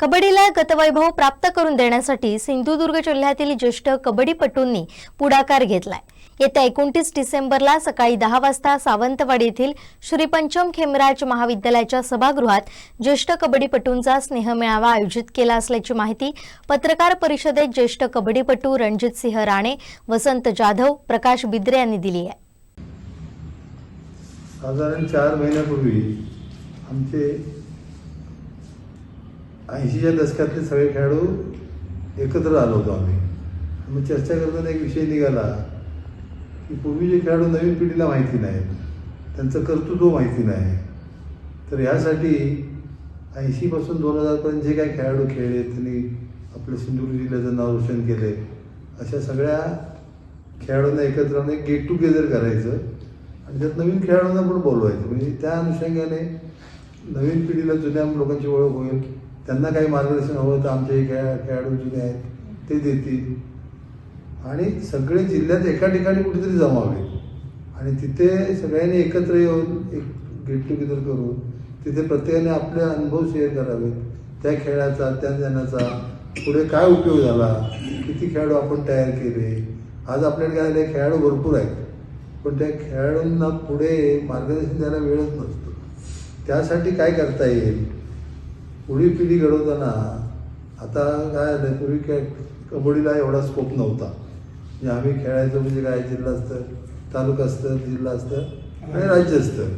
कबड्डीला गतवैभव प्राप्त करून देण्यासाठी सिंधुदुर्ग जिल्ह्यातील ज्येष्ठ कबड्डीपटूंनी पुढाकार घेतलाय. येत्या एकोणतीस डिसेंबरला सकाळी दहा वाजता सावंतवाडी येथील श्रीपंचम खेमराज महाविद्यालयाच्या सभागृहात ज्येष्ठ कबड्डीपटूंचा स्नेहमेळावा आयोजित केला असल्याची माहिती पत्रकार परिषदेत ज्येष्ठ कबड्डीपटू रणजितसिंह राणे वसंत जाधव प्रकाश बिद्रे यांनी दिली आहे. साधारण चार महिन्यापूर्वी आमचे ऐंशीच्या दशकातले सगळे खेळाडू एकत्र आलो होतो आम्ही. मग चर्चा करताना एक विषय निघाला की पूर्वीचे खेळाडू नवीन पिढीला माहिती नाहीत त्यांचं कर्तृत्व माहिती नाही. तर ह्यासाठी ऐंशीपासून दोन हजारपर्यंत जे काही खेळाडू खेळले त्यांनी आपलं सिंधुदुर्ग जिल्ह्याचं नाव रोशन केले. अशा सगळ्या खेळाडूंना एकत्र आणून एक गेट टुगेदर करायचं आणि त्यात नवीन खेळाडूंना पण बोलवायचं. म्हणजे त्या अनुषंगाने नवीन पिढीला जुन्या लोकांची ओळख होईल. त्यांना काही मार्गदर्शन हवं तर आमचे खेळा खेळाडू जुने आहेत ते देतील. आणि सगळे जिल्ह्यात एका ठिकाणी कुठेतरी जमावे. आणि तिथे सगळ्यांनी एकत्र येऊन एक गेट टुगेदर करून तिथे प्रत्येकाने आपले अनुभव शेअर करावेत. त्या खेळाचा त्या ज्ञानाचा पुढे काय उपयोग झाला किती खेळाडू आपण तयार केले. आज आपल्याकडे काय झाले खेळाडू भरपूर आहेत. पण त्या खेळाडूंना पुढे मार्गदर्शन द्यायला वेळच नसतो. त्यासाठी काय करता येईल? पुढील पिढी घडवताना आता काय झालं पूर्वी काय कबड्डीला एवढा स्कोप नव्हता. म्हणजे आम्ही खेळायचो म्हणजे काय जिल्हा असतं तालुका असतं जिल्हा असतं आणि राज्य असतं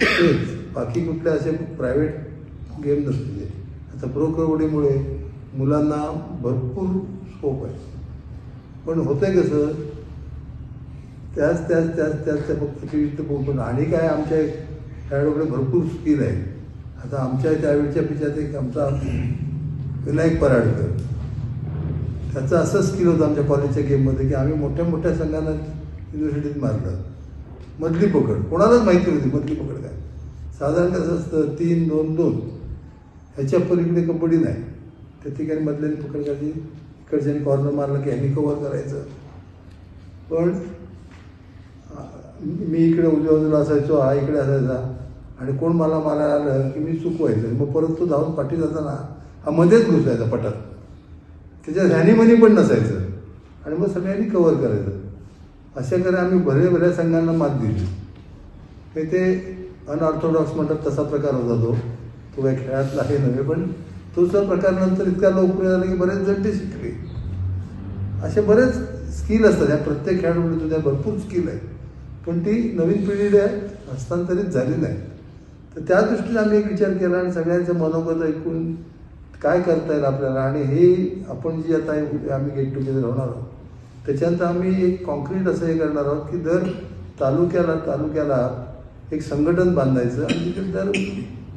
तेच. बाकी कुठले असे प्रायव्हेट गेम नसते आता प्रो कबड्डीमुळे मुलांना भरपूर स्कोप आहे. पण होतंय कसं त्याच त्याच त्याच त्याच त्या फक्त टीव्हीत पोहोचून. आणि काय आमच्या खेळाडूकडे भरपूर स्किल आहे. आता आमच्या त्यावेळच्या पिच्यात एक आमचा विनायक पराडकर त्याचं असं स्किल होतं आमच्या कॉलेजच्या गेममध्ये की आम्ही मोठ्या मोठ्या संघांना युनिव्हर्सिटीत मारलं. मधली पकड. कोणालाच माहिती नव्हती मधली पकड काय. साधारण कसं असतं तीन दोन दोन. ह्याच्या पलीकडे कबड्डी नाही. त्या ठिकाणी मधल्याने पकड करायची. इकडच्याने कॉर्नर मारला की ह्यानी कव्हर करायचं. पण मी इकडे उजव्या बाजूला असायचो हा इकडे असायचा. आणि कोण मला मारायला आलं की मी चुकवायचं मग परत तो धावून पाठी जाताना हा मध्येच घुसायचा पटात. त्याच्या ध्यानीमनी पण नसायचं. आणि मग सगळ्यांनी कव्हर करायचं. अशा करे आम्ही भरे बऱ्या संघांना मात दिली. हे ते अनऑर्थोडॉक्स म्हणतात तसा प्रकार होता तो. तो काही खेळातला हे नव्हे पण तोच प्रकार नंतर इतका लोकप्रिय झाला की बरेच जण ते शिकले. असे बरेच स्किल असतात. या प्रत्येक खेळाडूमध्ये तुझ्या भरपूर स्किल आहे पण ती नवीन पिढीला हस्तांतरित झाली नाही. तर त्या दृष्टीने आम्ही एक विचार केला आणि सगळ्यांचं मनोगत ऐकून काय करता येईल आपल्याला आणि हे आपण जी आता आम्ही गेट टुगेदर होणार आहोत त्याच्यानंतर आम्ही एक कॉन्क्रीट असं हे करणार आहोत की दर तालुक्याला तालुक्याला एक संघटन बांधायचं आणि तिथे दर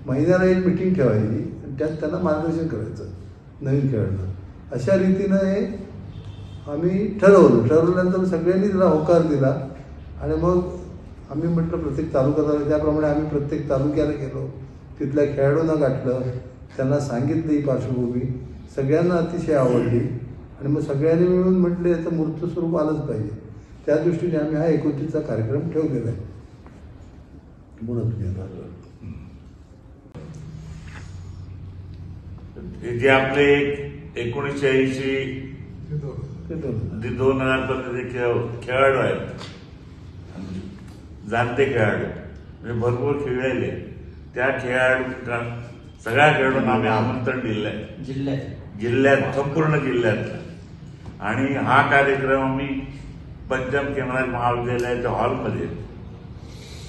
महिन्याला एक मिटिंग ठेवायची आणि त्यात त्यांना मार्गदर्शन करायचं नवीन खेळाडूंना. अशा रीतीनं हे आम्ही ठरवलं. ठरवल्यानंतर सगळ्यांनी त्याला होकार दिला आणि मग आम्ही म्हटलं प्रत्येक तालुका तालुका त्याप्रमाणे आम्ही प्रत्येक तालुक्याला गेलो. तिथल्या खेळाडूंना गाठलं. त्यांना सांगितलं ही पार्श्वभूमी. सगळ्यांना अतिशय आवडली. आणि मग सगळ्यांनी मिळून म्हटलं याचं मूर्त स्वरूप आलंच पाहिजे. त्या दृष्टीने आम्ही हा एकोणतीसचा कार्यक्रम ठेवलेला आहे. हे जे आपले एकोणीसशे ऐंशी दोन. हजार खेळाडू आहेत. जाणते खेळाडू. म्हणजे भरपूर खेळलेले. त्या खेळाडू सगळ्या खेळाडूंना आम्ही आमंत्रण दिलं आहे जिल्ह्यात. जिल्ह्यात संपूर्ण जिल्ह्यात. आणि हा कार्यक्रम आम्ही पंचम केंद्राज महाविद्यालयाच्या हॉलमध्ये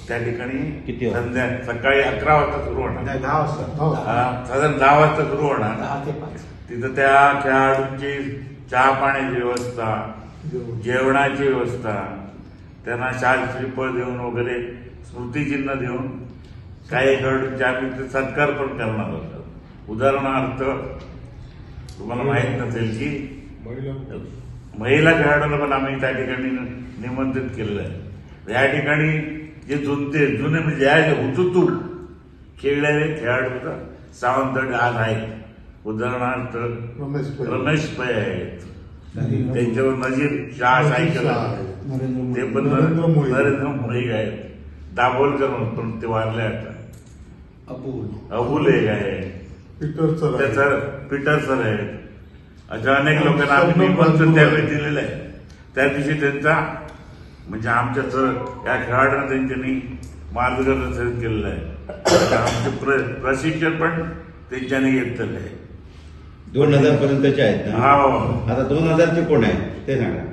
त्या ठिकाणी किती? संध्या सकाळी अकरा वाजता सुरू होणार. दहा वाजता. हो. साधारण दहा वाजता सुरू होणार. दहा ते पाच. तिथं त्या खेळाडूंची चहा पाण्याची व्यवस्था जेवणाची व्यवस्था त्यांना शाल श्रीफळ देऊन वगैरे स्मृतिचिन्ह देऊन काही ते सत्कार पण करणार होतो. उदाहरणार्थ तुम्हाला माहीत नसेल की महिला खेळाडूला पण आम्ही त्या ठिकाणी निमंत्रित केलेलं आहे. या ठिकाणी जे जुनते जुने म्हणजे या हुतुतू खेळलेले खेळाडू सावंतवाडी आज आहेत उदाहरणार्थ रमेश पै. आहेत. त्यांच्यावर नजीर शाह सायकल. ते पण नरेंद्र मोळी. नरेंद्र मोळी आहेत. दाभोलकर पण ते वारले आता अबुल. एक आहे. पीटर सर आहे. त्याचा पीटर सर आहेत. अशा अनेक लोकांना आम्ही निमंत्रण त्यावेळी दिलेलं आहे. त्या दिवशी त्यांचा म्हणजे आमच्या सर या खेळाडूंना त्यांच्यानी मार्गदर्शन केलेलं आहे. आमचे प्र प्रशिक्षण पण त्यांच्याने घेतलेलं आहे. दोन हजार पर्यंतचे आहेत ना? हा आता दोन हजारचे कोण आहे ते सांगा.